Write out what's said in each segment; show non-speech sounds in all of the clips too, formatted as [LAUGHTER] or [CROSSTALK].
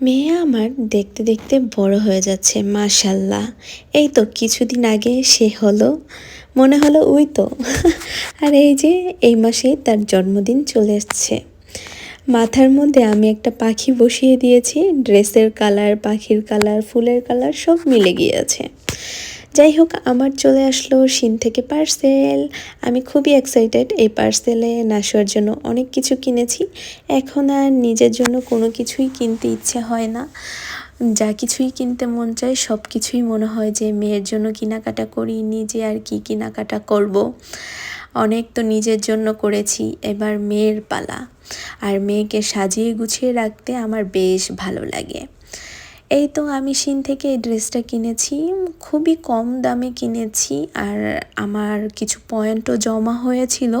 মেয়ে আমার দেখতে দেখতে বড় হয়ে যাচ্ছে, মাশাল্লাহ। এই তো কিছুদিন আগে সে হলো, মনে হলো ওই তো। [LAUGHS] আর এই যে, এই মাসেই তার জন্মদিন চলে এসছে মাথার মধ্যে আমি একটা পাখি বসিয়ে দিয়েছি, ড্রেসের কালার, পাখির কালার, ফুলের কালার সব মিলে গিয়েছে। যাই হোক আমার চলে আসলো সিন থেকে পার্সেল। আমি খুবই এক্সাইটেড এই পার্সেলে নাশুয়ার জন্য অনেক কিছু কিনেছি। এখন আর নিজের জন্য কোনো কিছুই কিনতে ইচ্ছে হয় না। যা কিছুই কিনতে মন চায় সব কিছুই মনে হয় যে মেয়ের জন্য কেনাকাটা করি, নিজে আর কি কেনাকাটা করব। অনেক তো নিজের জন্য করেছি, এবার মেয়ের পালা। আর মেয়েকে সাজিয়ে গুছিয়ে রাখতে আমার বেশ ভালো লাগে। এই তো আমি সিন থেকে এই ড্রেসটা কিনেছি, খুবই কম দামে কিনেছি আর আমার কিছু পয়েন্টও জমা হয়েছিল।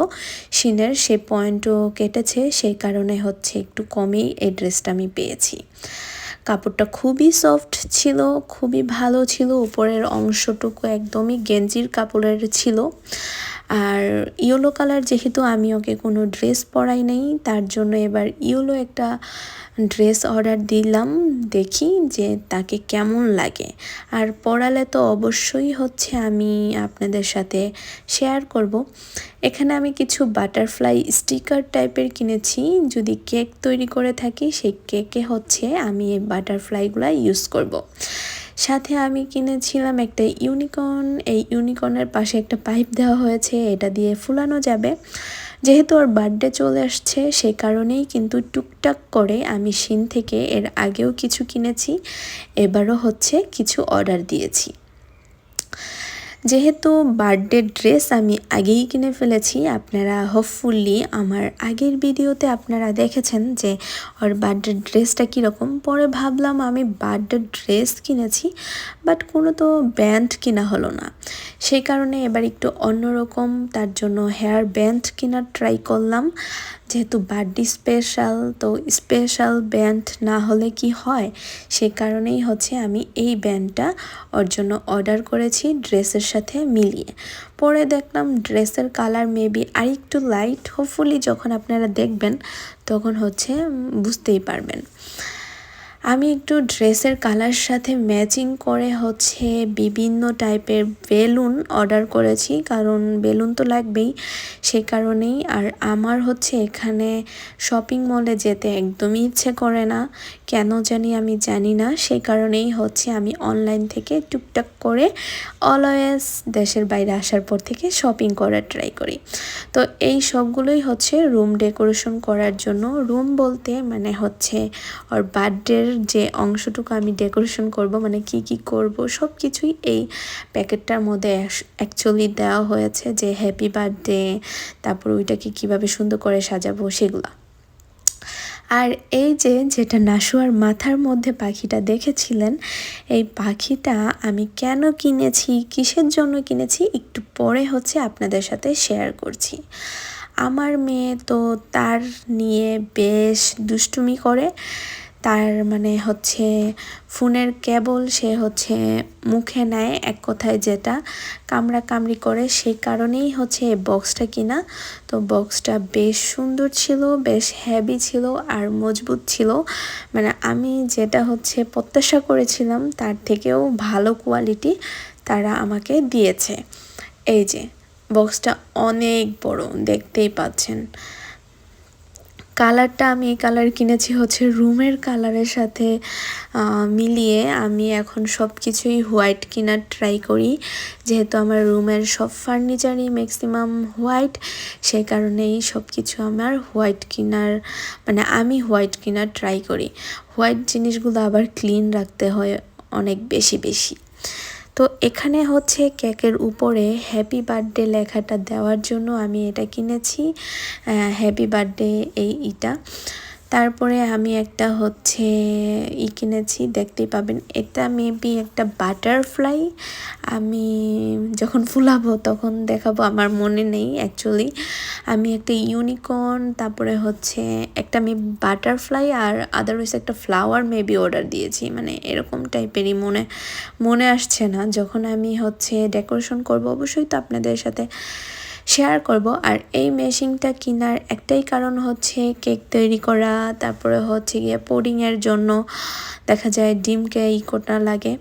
সিনের সে পয়েন্টও কেটেছে, সেই কারণে হচ্ছে একটু কমেই এই ড্রেসটা আমি পেয়েছি। কাপড়টা খুবই সফট ছিল, খুবই ভালো ছিল, উপরের অংশটুকু একদমই গেঞ্জির কাপড়ের ছিল। আর ইয়েলো কালার যেহেতু আমি ওকে কোনো ড্রেস পরাই নেই, তার জন্য এবার ইয়েলো একটা ড্রেস অর্ডার দিলাম, দেখি যে তাকে কেমন লাগে। আর পড়ালে তো অবশ্যই হচ্ছে আমি আপনাদের সাথে শেয়ার করব। এখানে আমি কিছু বাটারফ্লাই স্টিকার টাইপের কিনেছি। যদি কেক তৈরি করে থাকি, সেই কেকে হচ্ছে আমি এই বাটারফ্লাইগুলো ইউজ করব। সাথে আমি কিনেছিলাম একটা ইউনিকর্ন এই ইউনিকর্নের পাশে একটা পাইপ দেওয়া হয়েছে, এটা দিয়ে ফুলানো যাবে। যেহেতু ওর বার্থডে চলে আসছে, সে কারণেই কিন্তু টুকটাক করে আমি সিন থেকে এর আগেও কিছু কিনেছি, এবারও হচ্ছে কিছু অর্ডার দিয়েছি। যেহেতু বার্থডে ড্রেস আমি আগেই কিনে ফেলেছি, আপনারা হোপফুলি আমার আগের ভিডিওতে আপনারা দেখেছেন যে ওর বার্থডে ড্রেসটা কীরকম। পরে ভাবলাম আমি বার্থডে ড্রেস কিনেছি, বাট কোনো তো ব্যান্ড কিনা হলো না। সেই কারণে এবার একটু অন্যরকম, তার জন্য হেয়ার ব্যান্ড কেনার ট্রাই করলাম। যেহেতু বার্থডে স্পেশাল, তো স্পেশাল ব্যান্ড না হলে কি হয়? সে কারণেই হচ্ছে আমি এই ব্যান্ডটা ওর জন্য অর্ডার করেছি ড্রেসের সাথে মিলিয়ে। পরে দেখলাম ড্রেসের কালার মেবি আর একটু লাইট। হোপফুলি যখন আপনারা দেখবেন তখন হচ্ছে বুঝতেই পারবেন। আমি একটু ড্রেসের কালার সাথে ম্যাচিং করে হচ্ছে বিভিন্ন টাইপের বেলুন অর্ডার করেছি, কারণ বেলুন তো লাগবেই সে কারণেই। আর আমার হচ্ছে এখানে শপিং মলে যেতে একদমই ইচ্ছে করে না, কেন জানি আমি জানি না। সে কারণেই হচ্ছে আমি অনলাইন থেকে টুকটাক করে অলওয়েজ দেশের বাইরে আসার পর থেকে শপিং করার ট্রাই করি। তো এই সবগুলোই হচ্ছে রুম ডেকোরেশন করার জন্য। রুম বলতে মানে হচ্ছে ওর বার্থডের যে অংশটুকু আমি ডেকোরেশন করব মানে কি কি করব সব কিছুই এই প্যাকেটটার মধ্যে অ্যাকচুয়ালি দেওয়া হয়েছে যে হ্যাপি বার্থডে তারপর ওইটাকে কীভাবে সুন্দর করে সাজাবো সেগুলা। আর এই যে যেটা নাশুয়ার মাথার মধ্যে পাখিটা দেখেছিলেন, এই পাখিটা আমি কেন কিনেছি, কিসের জন্য কিনেছি, একটু পরে হচ্ছে আপনাদের সাথে শেয়ার করছি। আমার মেয়ে তো তার নিয়ে বেশ দুষ্টুমি করে তার মানে হচ্ছে ফোনের কেবল সে হচ্ছে মুখে নেয় এক কথায় যেটা কামড়া কামড়ি করে, সেই কারণেই হচ্ছে বক্সটা কিনা। তো বক্সটা বেশ সুন্দর ছিল, বেশ হ্যাভি ছিল আর মজবুত ছিল। মানে আমি যেটা হচ্ছে প্রত্যাশা করেছিলাম, তার থেকেও ভালো কোয়ালিটি তারা আমাকে দিয়েছে। এই যে বক্সটা অনেক বড়, দেখতেই পাচ্ছেন। কালারটা আমি এই কালার কিনেছি হচ্ছে রুমের কালারের সাথে মিলিয়ে আমি এখন সব কিছুই হোয়াইট কেনার ট্রাই করি। যেহেতু আমার রুমের সব ফার্নিচারই ম্যাক্সিমাম হোয়াইট সেই কারণেই সব কিছু আমার হোয়াইট কেনার মানে আমি হোয়াইট কেনার ট্রাই করি। হোয়াইট জিনিসগুলো আবার ক্লিন রাখতে হয় অনেক বেশি বেশি। তো এখানে হচ্ছে কেকের উপরে হ্যাপি বার্থডে লেখাটা দেওয়ার জন্য আমি এটা কিনেছি। হ্যাপি বার্থডে এই ইটা। তারপরে আমি একটা হচ্ছে ই কিনেছি, দেখতেই পাবেন। এটা মেবি একটা বাটারফ্লাই আমি যখন ফুলাবো তখন দেখাবো, আমার মনে নেই অ্যাকচুয়ালি আমি একটা ইউনিকর্ন তারপরে হচ্ছে একটা মে বাটারফ্লাই আর আদারওয়াইজ একটা ফ্লাওয়ার মেবি অর্ডার দিয়েছি। মানে এরকম টাইপেরই মনে মনে আসছে না। যখন আমি হচ্ছে ডেকোরেশন করব, অবশ্যই তো আপনাদের সাথে শেয়ার করব। আর এই মেশিনটা কেনার একটাই কারণ হচ্ছে কেক তৈরি করা, তারপরে হচ্ছে গিয়ে পুডিংয়ের জন্য দেখা যায় ডিমকে ই কোটা লাগে।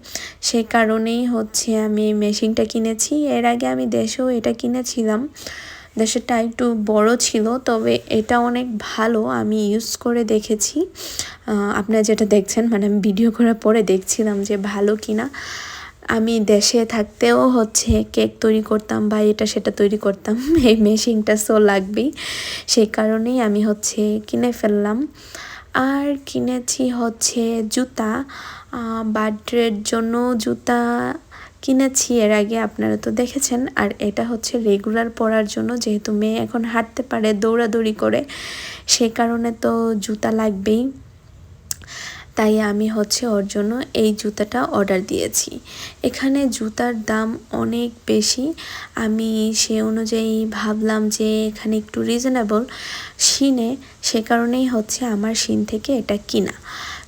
সেই কারণেই হচ্ছে আমি এই মেশিনটা কিনেছি। এর আগে আমি দেশেও এটা কিনেছিলাম। দেশেরটা একটু বড় ছিল, তবে এটা অনেক ভালো আমি ইউজ করে দেখেছি। আপনারা যেটা দেখছেন মানে আমি ভিডিও করার পরে দেখছিলাম যে ভালো কিনা। আমি দেশে থাকতেও হচ্ছে কেক তৈরি করতাম বা এটা সেটা তৈরি করতাম। [LAUGHS] এই মেশিনটা সো লাগবেই। সেই কারণেই আমি হচ্ছে কিনে ফেললাম। আর কিনেছি হচ্ছে জুতা। বার্থডের জন্য জুতা কিনেছি, এর আগে আপনারা তো দেখেছেন। আর এটা হচ্ছে রেগুলার পরার জন্য, যেহেতু মেয়ে এখন হাঁটতে পারে দৌড়াদৌড়ি করে, সে কারণে তো জুতা লাগবেই। তাই আমি হচ্ছে ওর জন্য এই জুতাটা অর্ডার দিয়েছি। এখানে জুতার দাম অনেক বেশি। আমি সে অনুযায়ী ভাবলাম যে এখানে একটু রিজনেবল শিনে সে কারণেই হচ্ছে আমার শিন থেকে এটা কিনা।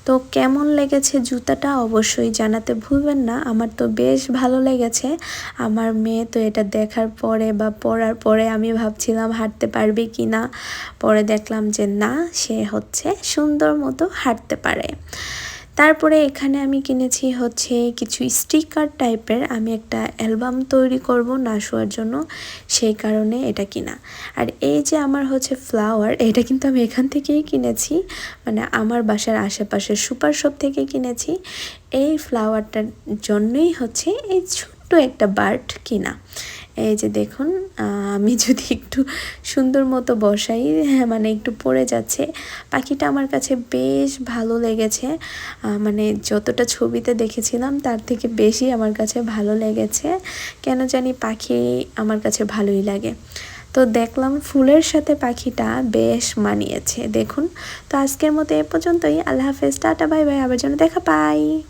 তো কেমন লেগেছে জুতাটা অবশ্যই জানাতে ভুলবেন না। আমার তো বেশ ভালো লেগেছে। আমার মেয়ে তো এটা দেখার পরে বা পরার পরে আমি ভাবছিলাম হাঁটতে পারবে কি না। পরে দেখলাম যে না, সে হচ্ছে সুন্দর মতো হাঁটতে পারে। তারপরে এখানে আমি কিনেছি হচ্ছে কিছু স্টিকার টাইপের। আমি একটা অ্যালবাম তৈরি করব না শোয়ার জন্য, সেই কারণে এটা কিনা। আর এই যে আমার হচ্ছে ফ্লাওয়ার, এটা কিন্তু আমি এখান থেকেই কিনেছি। মানে আমার বাসার আশেপাশের সুপার শপ থেকে কিনেছি। এই ফ্লাওয়ারটার জন্যই হচ্ছে এই ছোট্ট একটা বার্ড কিনা। এই যে দেখুন আমি [LAUGHS] যদি একটু সুন্দর মতো বসাই হ্যাঁ মানে একটু পড়ে যাচ্ছে। পাখিটা আমার কাছে বেশ ভালো লেগেছে। মানে যতটা ছবিতে দেখেছিলাম, তার থেকে বেশি আমার কাছে ভালো লেগেছে। কেন জানি পাখি আমার কাছে ভালোই লাগে। তো দেখলাম ফুলের সাথে পাখিটা বেশ মানিয়েছে। দেখুন, তো আজকের মতো এ পর্যন্তই। আল্লাহ হাফেজ। Tata, bye bye. আবার যেন দেখা পাই